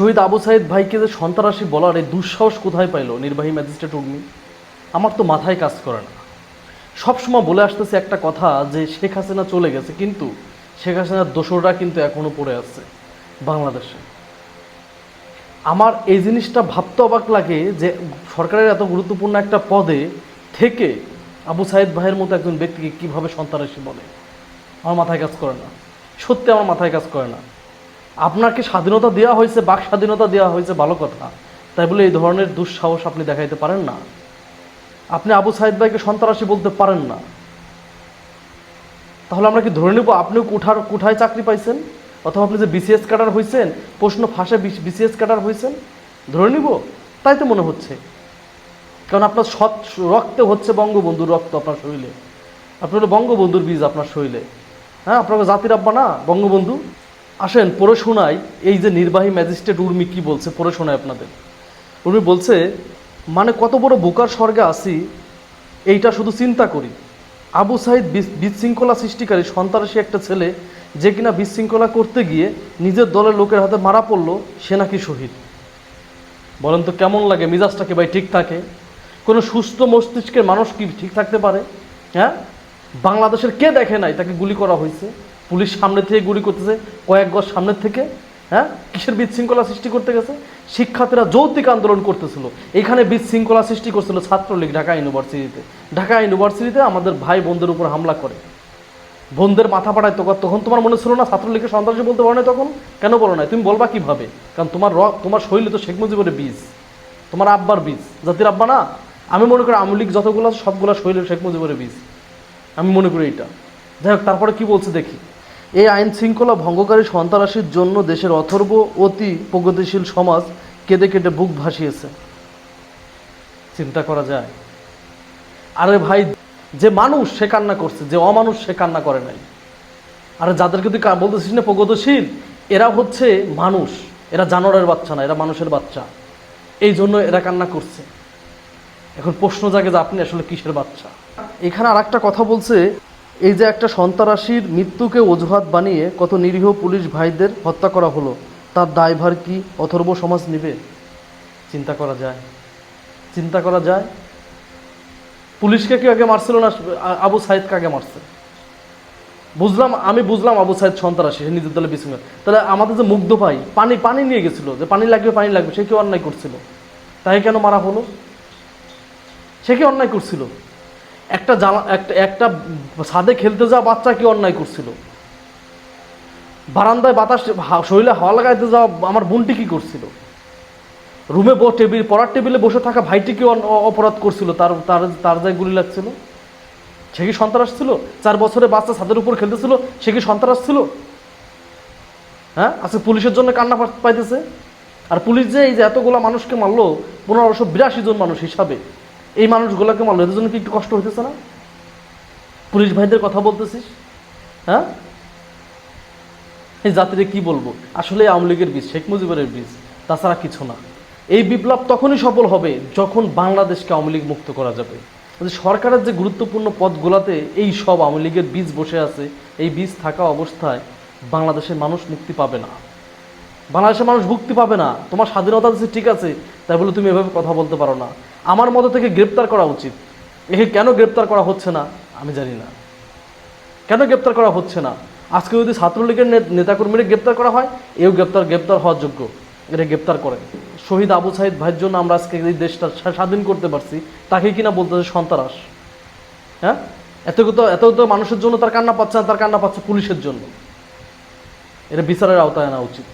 শহীদ আবু সাইদ ভাইকে যে সন্ত্রাসী বলার এই দুঃসাহস কোথায় পাইলো নির্বাহী ম্যাজিস্ট্রেট উর্মি? আমার তো মাথায় কাজ করে না। সবসময় বলে আসতেছে একটা কথা যে, শেখ হাসিনা চলে গেছে, কিন্তু শেখ হাসিনার দোসররা কিন্তু এখনও পড়ে আছে বাংলাদেশে। আমার এই জিনিসটা ভাবতে অবাক লাগে যে, সরকারের এত গুরুত্বপূর্ণ একটা পদে থেকে আবু সাইদ ভাইয়ের মতো একজন ব্যক্তিকে কীভাবে সন্ত্রাসী বলে? আমার মাথায় কাজ করে না। সত্যি আমার মাথায় কাজ করে না। আপনাকে স্বাধীনতা দেওয়া হয়েছে, বাক স্বাধীনতা দেওয়া হয়েছে, ভালো কথা। তাই বলে এই ধরনের দুঃসাহস আপনি দেখাইতে পারেন না। আপনি আবু সাইদ ভাইকে সন্ত্রাসী বলতে পারেন না। তাহলে আমরা কি ধরে নেব আপনিও কুঠার, কুঠায় চাকরি পাইছেন? অথবা আপনি যে বিসিএস ক্যাডার হয়েছেন প্রশ্ন ফাঁসে বিসিএস ক্যাডার হয়েছেন ধরে নিব, তাই তো মনে হচ্ছে। কারণ আপনার সৎ রক্তে হচ্ছে বঙ্গবন্ধুর রক্ত আপনার শরীরে। আপনার হলো বঙ্গবন্ধুর বীজ আপনার শরীরে। হ্যাঁ আপনার জাতির আব্বা না, বঙ্গবন্ধু? আসেন পড়ে শোনাই এই যে নির্বাহী ম্যাজিস্ট্রেট উর্মি কি বলছে পড়ে শোনায় আপনাদের। উর্মি বলছে মানে কত বড় বোকার স্বর্গে আসি, এইটা শুধু চিন্তা করি। আবু সাইদ বিশৃঙ্খলা সৃষ্টিকারী সন্ত্রাসী একটা ছেলে, যে কিনা বিশৃঙ্খলা করতে গিয়ে নিজের দলের লোকের হাতে মারা পড়ল, সে নাকি শহীদ। বলেন তো, কেমন লাগে? মিজাজটাকে ভাই ঠিক থাকে? কোনো সুস্থ মস্তিষ্কের মানুষ কি ঠিক থাকতে পারে? হ্যাঁ? বাংলাদেশের কে দেখে নাই তাকে গুলি করা হয়েছে? পুলিশ সামনে থেকে গুলি করতেছে, কয়েক গজ সামনের থেকে হ্যাঁ? কিসের বিশৃঙ্খলা সৃষ্টি করতে গেছে? শিক্ষার্থীরা যৌতিক আন্দোলন করতেছিল। এখানে বিশৃঙ্খলা সৃষ্টি করছিল ছাত্রলীগ ঢাকা ইউনিভার্সিটিতে। ঢাকা ইউনিভার্সিটিতে আমাদের ভাই বোনদের উপর হামলা করে। বোনদের মাথা পাড়ায় তো তখন তোমার মনে ছিল না ছাত্রলীগের সন্ত্রাসী বলতে পারো না তখন? কেন বলো না তুমি বলবা কীভাবে? কারণ তোমার র তোমার শৈলী তো শেখ মুজিবের বীজ। তোমার আব্বার বীজ। জাতির আব্বা না? আমি মনে করি আওয়ামী লীগ যতগুলো সবগুলো শৈলী শেখ মুজিবের বীজ। আমি মনে করি এটা যাই হোক, তারপরে কী বলছে দেখি। এই আইন শৃঙ্খলা ভঙ্গকারী সন্ত্রাসীর জন্য দেশের অথর্ব অতি প্রগতিশীল সমাজ কেঁদে কেটে বুক ভাসিয়েছে। চিন্তা করা যায়। আরে ভাই, যে মানুষ সে কান্না করছে, যে অমানুষ সে কান্না করে নাই। আরে যাদেরকে তুই বলতেছিস না প্রগতিশীল, এরা হচ্ছে মানুষ। এরা জানোয়ারের বাচ্চা না, এরা মানুষের বাচ্চা। এই জন্য এরা কান্না করছে। এখন প্রশ্ন জাগে যে আপনি আসলে কিসের বাচ্চা? এখানে আর কথা বলছে এই যে একটা সন্ত্রাসীর মৃত্যুকে অজুহাত বানিয়ে কত নিরীহ পুলিশ ভাইদের হত্যা করা হলো, তার দায়ভার কি অথর্ব সমাজ নিবে? চিন্তা করা যায়। চিন্তা করা যায়। পুলিশকে কি আগে মারছিল না আবু সাইদকে আগে মারছে? বুঝলাম, আমি বুঝলাম আবু সাইদ সন্ত্রাসী, সে নিজের দলে বিশৃঙ্খল তাহলে আমাদের যে মুগ্ধ ভাই, পানি পানি নিয়ে গেছিল, যে পানি লাগবে পানি লাগবে, সে কি অন্যায় করছিল? তাই কেন মারা হলো? সে কি অন্যায় করছিল? একটা জামা একটা একটা ছাদে খেলতে যাওয়া বাচ্চা কি অন্যায় করছিল? বারান্দায় বাতাস শরীরে হাওয়া লাগাইতে যাওয়া আমার বোনটি কি করছিল? রুমে ব টেবিল পড়ার টেবিলে বসে থাকা ভাইটি কি অপরাধ করছিল? তার তার তার যায় গুলি লাগছিল? সে কি সন্ত্রাস ছিল? চার বছরে বাচ্চা ছাদের উপর খেলতেছিল? সে কি সন্ত্রাস ছিল? হ্যাঁ? আজকে পুলিশের জন্য কান্না পাইতেছে? আর পুলিশ যে এই যে এতগুলা মানুষকে মারলো, পনেরোশো বিরাশি জন মানুষ হিসাবে। এই মানুষগুলোকে মারলো, এদের জন্য কি একটু কষ্ট হইতেছে না? পুলিশ ভাইদের কথা বলতেছিস হ্যাঁ? এই জাতিরে কি বলব? আসলে আওয়ামী লীগের বীজ, শেখ মুজিবের বীজ, তাছাড়া কিছু না। এই বিপ্লব তখনই সফল হবে যখন বাংলাদেশকে আওয়ামী লীগ মুক্ত করা যাবে। সরকারের যে গুরুত্বপূর্ণ পদগুলোতে এই সব আওয়ামী লীগের বীজ বসে আছে, এই বীজ থাকা অবস্থায় বাংলাদেশের মানুষ মুক্তি পাবে না। বাংলাদেশের মানুষ মুক্তি পাবে না। তোমার স্বাধীনতা ঠিক আছে, তাই বলে তুমি এভাবে কথা বলতে পারো না। আমার মতো থেকে গ্রেপ্তার করা উচিত। একে কেন গ্রেপ্তার করা হচ্ছে না? আমি জানি না। কেন গ্রেপ্তার করা হচ্ছে না? আজকে যদি ছাত্রলীগের নেতাকর্মীরা গ্রেপ্তার করা হয়, এও গ্রেপ্তার গ্রেপ্তার হওয়ার যোগ্য। এটা গ্রেপ্তার করেন শহীদ আবু সাহিদ ভাইয়ের জন্য আমরা আজকে এই দেশটা স্বাধীন করতে পারছি। তাকে কিনা বলতেছে সন্ত্রাস? হ্যাঁ? এত তো এত তো মানুষের জন্য তার কান্না পাচ্ছে না তার কান্না পাচ্ছে পুলিশের জন্য। এটা বিচারের আওতায় আনা উচিত।